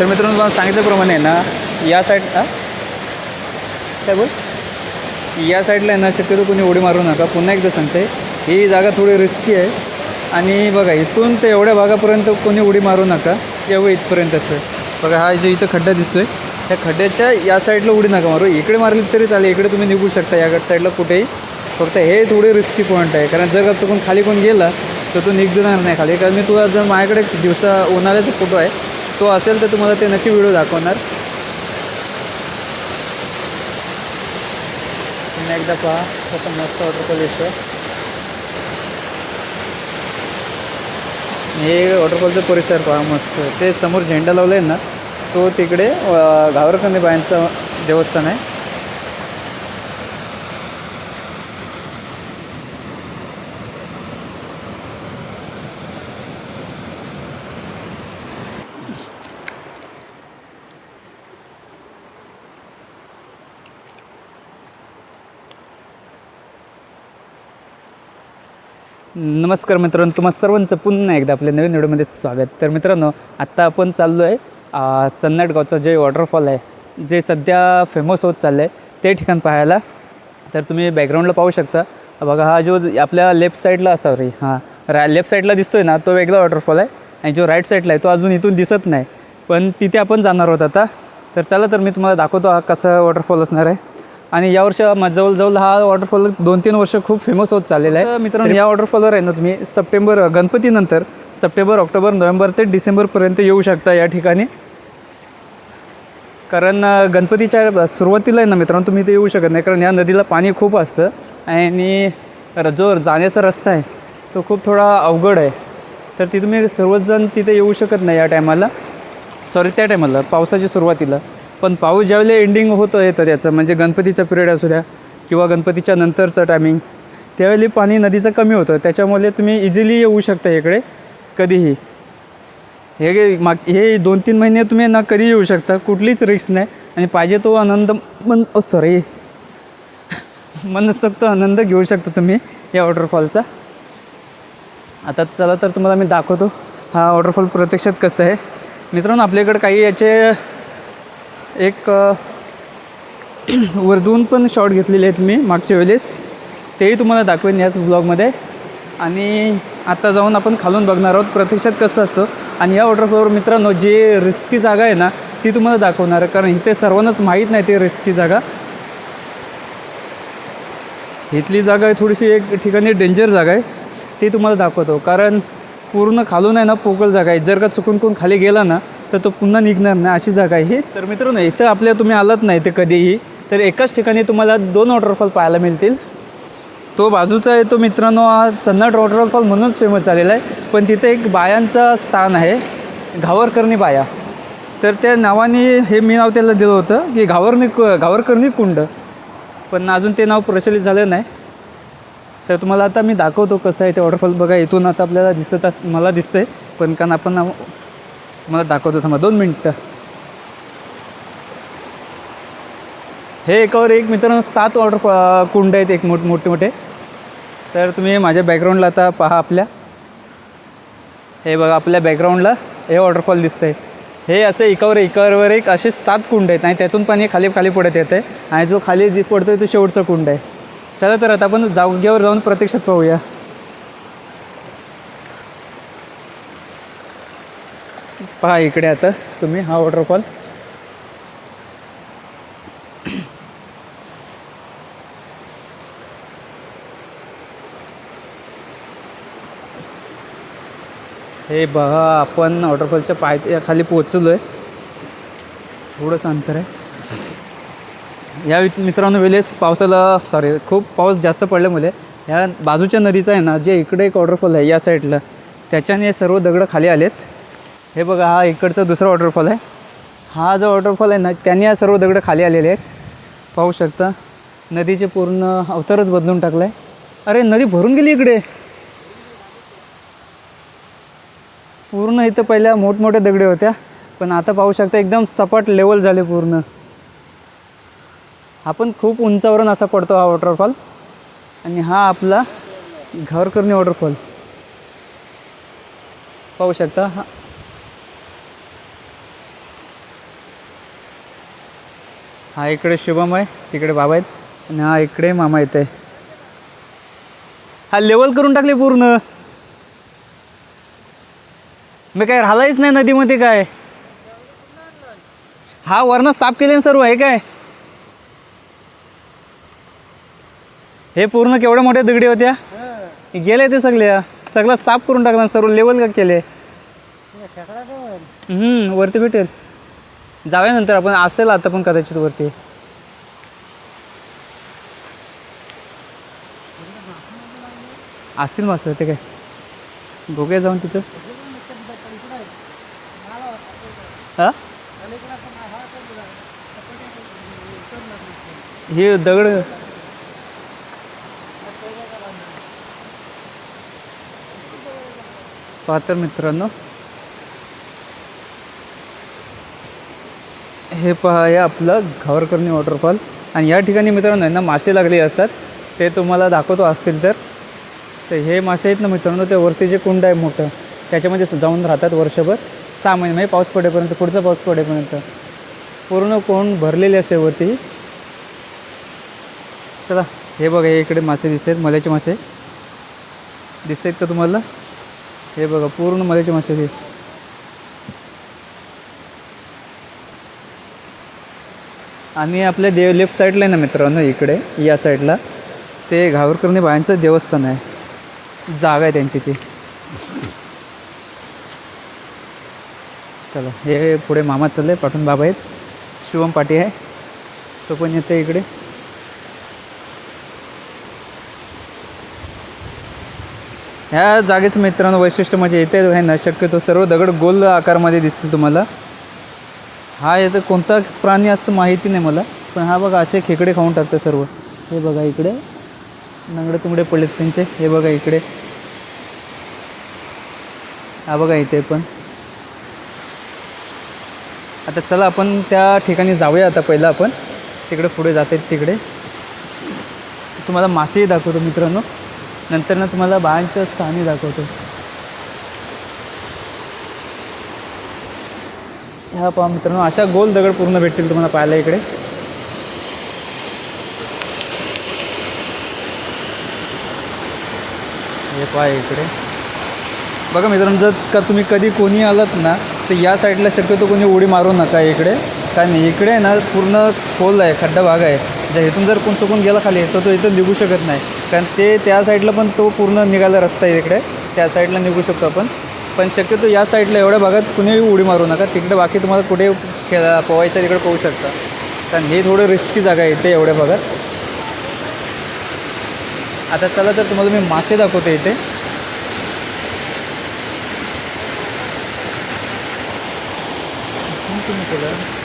तर मित्रांनो तुम्हाला सांगितल्याप्रमाणे ना या साईड काय बोल? या साईडला आहे ना शक्यतो कोणी उडी मारू नका. पुन्हा एकदा सांगते ही जागा थोडी रिस्की आहे. आणि बघा इथून ते एवढ्या भागापर्यंत कोणी उडी मारू नका. एवढं इथपर्यंत असं. बघा हा जो इथं खड्डा दिसतोय त्या खड्ड्याच्या या साईडला उडी नका मारू. इकडे मारली तरी चालेल इकडे तुम्ही निघू शकता. या साईडला कुठेही. फक्त हे थोडे रिस्की पॉईंट आहे. कारण जर का चुकून खाली कोण गेला तर तो निघणार नाही खाली. कारण मी तुला जर माझ्याकडे दिवसा उन्हाळ्याचा फोटो आहे तो असेल तर तुम्हाला ते नक्की व्हिडिओ दाखवणार. पुन्हा एकदा पहा कसं मस्त वॉटरफॉल दिसतोय. हे वॉटरफॉलचा परिसर पहा मस्त. ते समोर झेंडा लावला आहे ना तो तिकडे घावरकंदी बायांचं देवस्थान आहे. नमस्कार मित्रांनो तुम्हा सर्वांचं पुन्हा एकदा आपल्या नवीन व्हिडिओमध्ये स्वागत. तर मित्रांनो आत्ता आपण चाललो आहे आ, जे वॉटरफॉल आहे जे सध्या फेमस होत चाललं आहे ते ठिकाण पाहायला. तर तुम्ही बॅकग्राऊंडला पाहू शकता. बघा हा जो आपल्या लेफ्ट साईडला सॉरी हां रा लेफ्ट साईडला दिसतो आहे ना तो वेगळा वॉटरफॉल आहे. आणि जो राईट साईडला आहे तो अजून इथून दिसत नाही. पण तिथे आपण जाणार आहोत आता. तर चला तर मी तुम्हाला दाखवतो हा कसा वॉटरफॉल असणार आहे. आणि यावर्षी मा- जवळजवळ हा वॉटरफॉल दोन तीन वर्ष खूप फेमस होत चाललेला आहे. तर मित्रांनो या वॉटरफॉलवर आहे ना तुम्ही सप्टेंबर गणपतीनंतर सप्टेंबर ऑक्टोबर नोव्हेंबर ते डिसेंबरपर्यंत येऊ शकता या ठिकाणी. कारण गणपतीच्या सुरुवातीला आहे ना मित्रांनो तुम्ही इथे येऊ शकत नाही. कारण या नदीला पाणी खूप असतं आणि जो जाण्याचा रस्ता आहे तो खूप थोडा अवघड आहे. तर ती तुम्ही सर्वच जण तिथे येऊ शकत नाही या टायमाला सॉरी त्या टायमाला पावसाच्या सुरुवातीला. पण पाऊस ज्यावेळेला एंडिंग होतं येतं त्याचं म्हणजे गणपतीचा पिरियड असू द्या किंवा गणपतीच्या नंतरचं टायमिंग त्यावेळी पाणी नदीचं कमी होतं. त्याच्यामुळे तुम्ही इझिली येऊ शकता इकडे कधीही. हे माग हे दोन तीन महिने तुम्ही ना कधी येऊ शकता कुठलीच रिस्क नाही. आणि पाहिजे तो आनंद मन सॉरी मनसक्त आनंद घेऊ शकता तुम्ही या वॉटरफॉलचा आता चला तर तुम्हाला मी दाखवतो हा वॉटरफॉल प्रत्यक्षात कसं आहे. मित्रांनो आपल्याकडे काही याचे एक वरदून पण शॉट घेतलेले आहेत मी मागच्या वेळेस. तेही तुम्हाला दाखवेन याच ब्लॉगमध्ये आणि आता जाऊन आपण खालून बघणार आहोत प्रत्यक्षात कसं असतं. आणि या वॉटरफॉलवर मित्रांनो जे रिस्की जागा आहे ना ती तुम्हाला दाखवणार आहे. कारण इथे सर्वांनाच माहीत नाही ती रिस्की जागा. इथली जागा आहे थोडीशी एक ठिकाणी डेंजर जागा आहे. ती तुम्हाला दाखवतो. कारण पूर्ण खालून आहे ना पोकळ जागा आहे. जर का चुकून कोण खाली गेला ना तर तो पुन्हा निघणार नाही अशी जागा आहे ही. तर मित्रांनो इथं आपल्या तुम्ही आलात नाही ते कधीही तर एकाच ठिकाणी तुम्हाला दोन वॉटरफॉल पाहायला मिळतील. तो बाजूचा आहे तो मित्रांनो हा चन्नाट वॉटरफॉल म्हणूनच फेमस झालेला आहे. पण तिथे एक बायांचं स्थान आहे घावरकर्णी बाया. तर त्या नावाने हे मी नाव त्याला दिलं होतं की घावरणी घावरकर्णी कुंड. पण अजून ते नाव प्रचलित झालं नाही. तर तुम्हाला आता मी दाखवतो कसं आहे ते वॉटरफॉल बघा इथून आता आपल्याला दिसत अस मला आहे पण कारण आपण तुम्हाला दाखवतो थांबा दोन मिनटं. हे एकावर एक मित्रांनो सात वॉटर कुंड आहेत एक मोठ मोठे मोठे. तर तुम्ही माझ्या बॅकग्राऊंडला आता पहा आपल्या. हे बघा आपल्या बॅकग्राऊंडला हे वॉटरफॉल दिसतंय. हे असे एकावर एकावर एक असे सात कुंड आहेत आणि त्यातून पाणी खाली खाली पडत येतं आहे आणि जो खाली पडतो आहे तो शेवटचा कुंड आहे. चला तर आता आपण जागेवर जाऊन प्रत्यक्षात पाहूया. पहा इकडे आता तुम्ही हा वॉटरफॉल हे बघा आपण वॉटरफॉलच्या पाय खाली पोचलो आहे थोडंसं अंतर आहे. या मित्रांनो वेळेस पावसाला सॉरी खूप पाऊस जास्त पडल्यामुळे या बाजूच्या नदीचा आहे ना जे इकडे एक वॉटरफॉल आहे या साईडला त्याच्याने सर्व दगडं खाली आलेत. हे बघा हा इकडचा दुसरा वॉटरफॉल आहे. हा जो वॉटरफॉल आहे ना त्यांनी या सर्व दगडं खाली आलेले आहेत. पाहू शकता नदीचे पूर्ण अवतारच बदलून टाकलं आहे अरे नदी भरून गेली इकडे. पूर्ण इथं पहिल्या मोठमोठ्या दगडे होत्या पण आता पाहू शकता एकदम सपाट लेवल झाले पूर्ण. आपण खूप उंचावरून असा पडतो हा वॉटरफॉल आणि हा आपला घरकर्णी वॉटरफॉल पाहू शकता हा हा इकडे शुभम आहे तिकडे बाबा आहेत. आणि हा इकडे मामा येत आहे हा लेवल करून टाकले पूर्ण. मी काय राहिलाच नाही नदीमध्ये काय? हा वरण साफ केले ना सर्व आहे काय? हे पूर्ण केवढ्या मोठ्या दगडी होत्या? गेले ते सगळ्या सगळं साफ करून टाकलं सर्व लेवल का केले? हम्म, वरती भेटेल. जाऊया नंतर आपण असेल आता पण कदाचित वरती. असतील मस्त ते काय? बघूया जाऊन तिथं. हा? हे दगड. पाहतर मित्रांनो. हे पहा हे आपलं घावरकर्णी वॉटरफॉल आणि या ठिकाणी मित्रांनो आहे ना मासे लागले असतात. ते तुम्हाला दाखवतो असतील तर. तर हे मासे आहेत ना मित्रांनो ते वरती जे कुंड आहे मोठं त्याच्यामध्ये जाऊन राहतात वर्षभर. सहा महिने म्हणजे पाऊस पडेपर्यंत पुढचा पाऊस पडेपर्यंत. पूर्ण कोण भरलेले असते वरती. चला हे बघा हे इकडे मासे दिसत आहेत मल्याचे मासे. दिसत आहेत का तुम्हाला? हे बघा पूर्ण मल्याचे मासे दिसत आणि आपल्या देव लेफ्ट साईडला आहे ना मित्रांनो इकडे या साईडला. ते घावरकरणी बायांचं देवस्थान आहे. जागा आहे त्यांची ती. चला हे पुढे मामा चालले पाठून बाबा आहेत. शिवम पाटी आहे. तो पण येते इकडे. ह्या जागेचं मित्रांनो वैशिष्ट्य म्हणजे येते आहे ना शक्यतो सर्व दगड गोल आकारमध्ये दिसतील तुम्हाला. हा येतं कोणता प्राणी असतं माहिती नाही मला पण हा बघा असे खेकडे खाऊन टाकतं सर्व. हे बघा इकडे. नंगडे तुंगडे पडलेत त्यांचे. हे बघा इकडे. हा बघा इथे पण. आता चला आपण त्या ठिकाणी जाऊया आता पहिलं आपण. तिकडे पुढे जाते तिकडे. तुम्हाला मासेही दाखवतो मित्रांनो. नंतर ना तुम्हाला बायांचं स्थानही दाखवतो. ह्या पहा मित्रांनो अशा गोल दगड पूर्ण भेटतील तुम्हाला पाहायला इकडे. हे पहा इकडे. बघा मित्रांनो जर का तुम्ही कधी कोणी आलात ना तर या साईडला शक्यतो कोणी उडी मारू नका इकडे. कारण इकडे ना पूर्ण खोल आहे खड्डा भाग आहे. जर इथून जर कोण चुकून गेला खाली तर तो इथून निघू शकत नाही. कारण ते त्या साईडला पण तो पूर्ण निघायला रस्ता आहे इकडे. त्या साईडला निघू शकतो आपण. पण शक्यतो या साईडला एवढ्या भागात कुणीही उडी मारू नका. तिकडे बाकी तुम्हाला कुठे खेळा पोवायचं तिकडे पोहू शकता. कारण ही थोडं रिस्की जागा आहे इथे एवढ्या भागात. आता चला तर तुम्हाला मी मासे दाखवते इथे. तुम्ही केलं.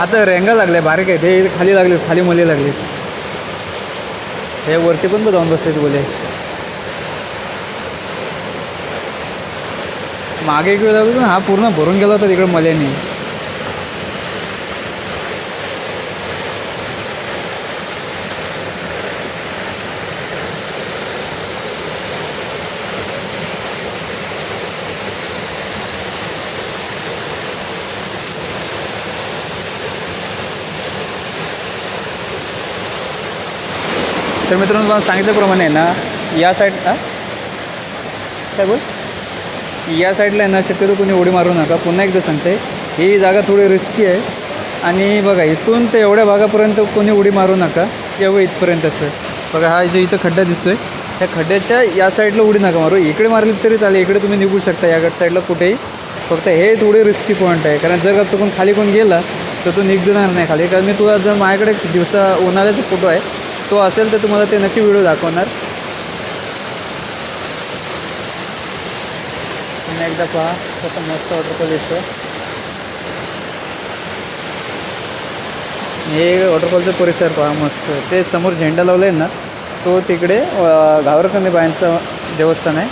आता रेंगा लागल्या बारीक आहे ते खाली लागले खाली मुले लागले. हे वरती पण जाऊन बसले बोले. मागे एक वेळ लागलो ना हा पूर्ण भरून गेला होता तिकडे मल्याने. तर मित्रांनो तुम्हाला सांगितल्याप्रमाणे ना या साईड काय बोल? या साईडला आहे ना शक्यतो कोणी उडी मारू नका. पुन्हा एकदा सांगते ही जागा थोडी रिस्की आहे. आणि बघा इथून ते एवढ्या भागापर्यंत कोणी उडी मारू नका. एवढं इथपर्यंत असं. बघा हा जो इथं खड्डा दिसतोय त्या खड्ड्याच्या या साईडला उडी नका मारू. इकडे मारली तरी चालेल इकडे तुम्ही निघू शकता. या गट साईडला कुठेही. फक्त हे थोडी रिस्की पॉईंट आहे. कारण जर का चुकून खाली कोण गेला तर तो निघणार नाही खाली. कारण मी तुला जर माझ्याकडे दिवसा उन्हाळ्याचा फोटो आहे तो असेल तर तुम्हाला ते नक्की व्हिडिओ दाखवणार. पुन्हा एकदा पहा कसं मस्त वॉटरफॉल दिसतो हे वॉटरफॉलचा परिसर पहा मस्त. ते समोर झेंडा लावला आहे ना तो तिकडे घावरकंदी बायांचं देवस्थान आहे.